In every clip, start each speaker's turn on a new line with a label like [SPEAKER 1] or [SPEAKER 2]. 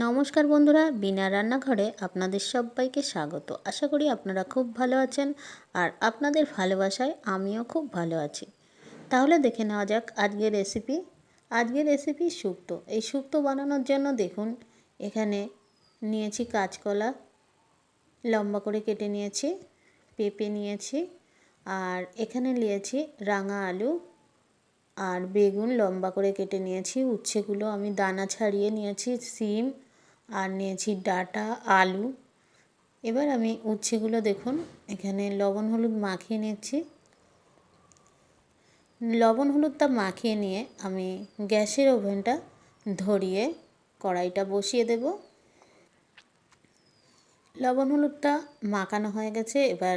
[SPEAKER 1] নমস্কার বন্ধুরা, বিনা রান্নাঘরে আপনাদের সবাইকে স্বাগত। আশা করি আপনারা খুব ভালো আছেন আর আপনাদের ভালোবাসায় আমিও খুব ভালো আছি। তাহলে দেখে নেওয়া যাক আজকের রেসিপি আজকের রেসিপি শুক্তো এই শুক্তো বানানোর জন্য দেখুন, এখানে নিয়েছি কাঁচকলা, লম্বা করে কেটে নিয়েছি, পেঁপে নিয়েছি, আর এখানে নিয়েছি রাঙা আলু, আর বেগুন লম্বা করে কেটে নিয়েছি, উচ্ছেগুলো আমি দানা ছাড়িয়ে নিয়েছি, সিম আর নিয়েছি ডাটা, আলু। এবার আমি উচ্ছেগুলো দেখুন, এখানে লবণ, হলুদ মাখিয়ে নিচ্ছি। লবণ, হলুদটা মাখিয়ে নিয়ে আমি গ্যাসের ওভেনটা ধরিয়ে কড়াইটা বসিয়ে দেব। লবণ, হলুদটা মাখানো হয়ে গেছে, এবার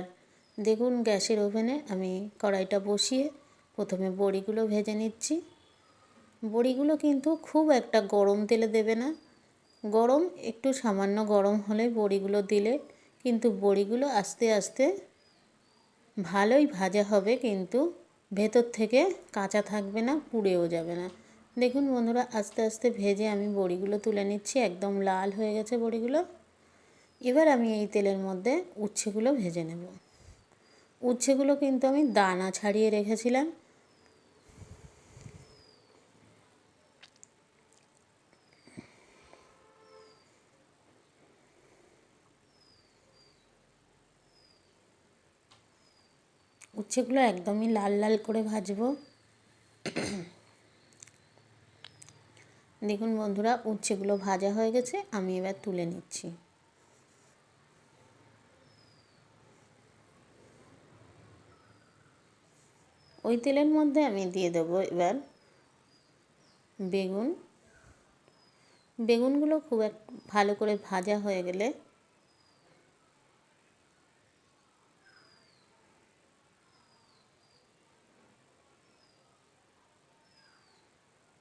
[SPEAKER 1] দেখুন গ্যাসের ওভেনে আমি কড়াইটা বসিয়ে প্রথমে বড়িগুলো ভেজে নিচ্ছি। বড়িগুলো কিন্তু খুব একটা গরম তেলে দেবে না। গরম, একটু সামান্য গরম হলে বড়িগুলো দিলে কিন্তু বড়িগুলো আস্তে আস্তে ভালোই ভাজা হবে কিন্তু ভেতর থেকে কাঁচা থাকবে না, পুড়েও যাবে না। দেখুন বন্ধুরা, আস্তে আস্তে ভেজে আমি বড়িগুলো তুলে নিচ্ছি, একদম লাল হয়ে গেছে বড়িগুলো। এবার আমি এই তেলের মধ্যে উচ্ছেগুলো ভেজে নেব। উচ্ছেগুলো কিন্তু আমি দানা ছাড়িয়ে রেখেছিলাম। উচ্ছেগুলো একদমই লাল লাল করে ভাজবো। দেখুন বন্ধুরা, উচ্ছেগুলো ভাজা হয়ে গেছে, আমি এবার তুলে নিচ্ছি। ওই তেলের মধ্যে আমি দিয়ে দেবো এবার বেগুন। বেগুনগুলো খুব এক, ভালো করে ভাজা হয়ে গেলে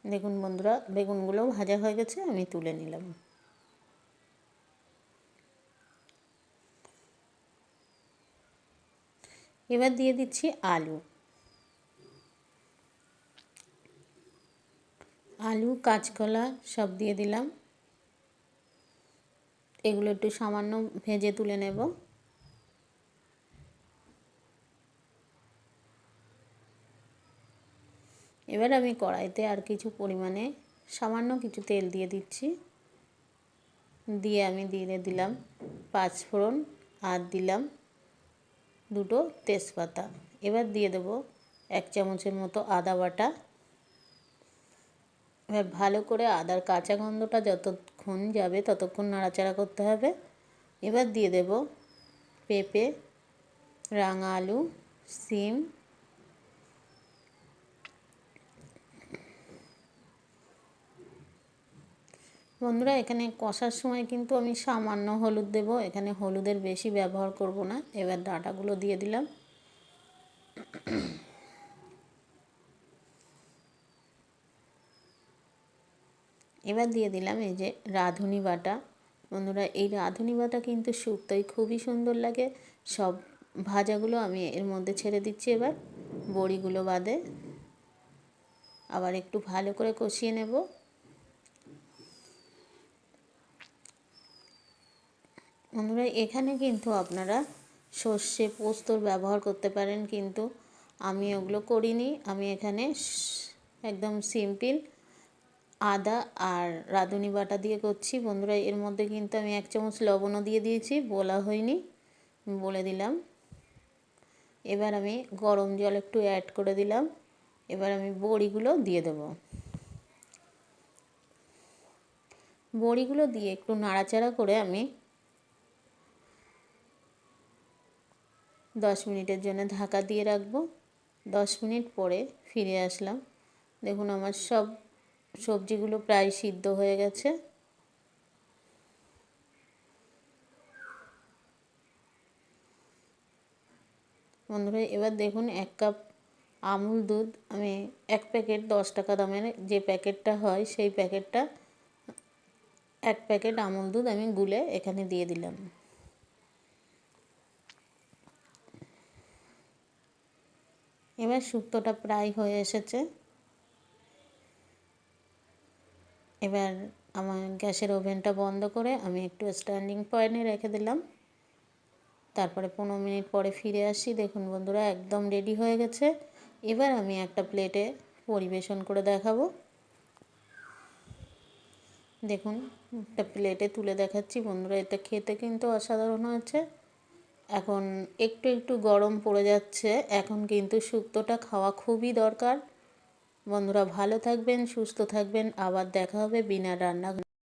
[SPEAKER 1] দেখুন বন্ধুরা বেগুনগুলো ভাজা হয়ে গেছে, আমি তুলে নিলাম। এবার দিয়ে দিচ্ছি আলু। আলু, কাঁচকলা সব দিয়ে দিলাম। এগুলো একটু সামান্য ভেজে তুলে নেব। এবার আমি কড়াইতে আর কিছু পরিমাণে সামান্য কিছু তেল দিয়ে দিচ্ছি। দিয়ে আমি দিয়ে দিলাম পাঁচ ফোড়ন, আর দিলাম দুটো তেজপাতা। এবার দিয়ে দেব এক চামচের মতো আদা বাটা। এবার ভালো করে আদার কাঁচা গন্ধটা যতক্ষণ যাবে ততক্ষণ নাড়াচাড়া করতে হবে। এবার দিয়ে দেব পেঁপে রাঙা আলু সিম বন্ধুরা, এখানে কষার সময় কিন্তু আমি সামান্য হলুদ দেব। এখানে হলুদের বেশি ব্যবহার করব না। এবার ডাঁটাগুলো দিয়ে দিলাম। এবার দিয়ে দিলাম এই যে রাঁধুনি বাটা। বন্ধুরা, এই রাঁধুনি বাটা কিন্তু শুক্তোয় খুবই সুন্দর লাগে। সব ভাজাগুলো আমি এর মধ্যে ছেড়ে দিচ্ছি এবার। বড়িগুলো বাদে। আবার একটু ভালো করে কষিয়ে নেব। বন্ধুরা, এখানে কিন্তু আপনারা সর্ষে পোস্তর ব্যবহার করতে পারেন, কিন্তু আমি ওগুলো করিনি। আমি এখানে একদম সিম্পল আদা আর রাঁধুনি বাটা দিয়ে করছি। বন্ধুরা, এর মধ্যে কিন্তু আমি এক চামচ লবণও দিয়ে দিয়েছি, বলা হয়নি বলে দিলাম। এবার আমি গরম জল একটু অ্যাড করে দিলাম। এবার আমি বড়িগুলো দিয়ে দেব। বড়িগুলো দিয়ে একটু নাড়াচাড়া করে আমি দশ মিনিটের জন্য ঢাকা দিয়ে রাখব। দশ মিনিট পরে ফিরে আসলাম। দেখুন আমার সব সবজিগুলো প্রায় সিদ্ধ হয়ে গেছে। বন্ধুরা, এবার দেখুন এক কাপ আমুল দুধ। আমি এক প্যাকেট দশ টাকা দামের যে প্যাকেটটা হয়, সেই প্যাকেটটা এক প্যাকেট আমুল দুধ আমি গুলে এখানে দিয়ে দিলাম। এবার শুক্তোটা প্রায় হয়ে এসেছে। এবার আমার গ্যাসের ওভেনটা বন্ধ করে আমি একটু স্ট্যান্ডিং পয়েন্টে রেখে দিলাম। তারপরে পনেরো মিনিট পরে ফিরে আসি। দেখুন বন্ধুরা, একদম রেডি হয়ে গেছে। এবার আমি একটা প্লেটে পরিবেশন করে দেখাবো। দেখুন, একটা প্লেটে তুলে দেখাচ্ছি। বন্ধুরা, এটা খেতে কিন্তু অসাধারণ হয়েছে। এখন একটু একটু গরম পড়ে যাচ্ছে। এখন কিন্তু শুক্তোটা খাওয়া খুবই দরকার। বন্ধুরা ভালো থাকবেন, সুস্থ থাকবেন। আবার দেখা হবে বিনা রান্না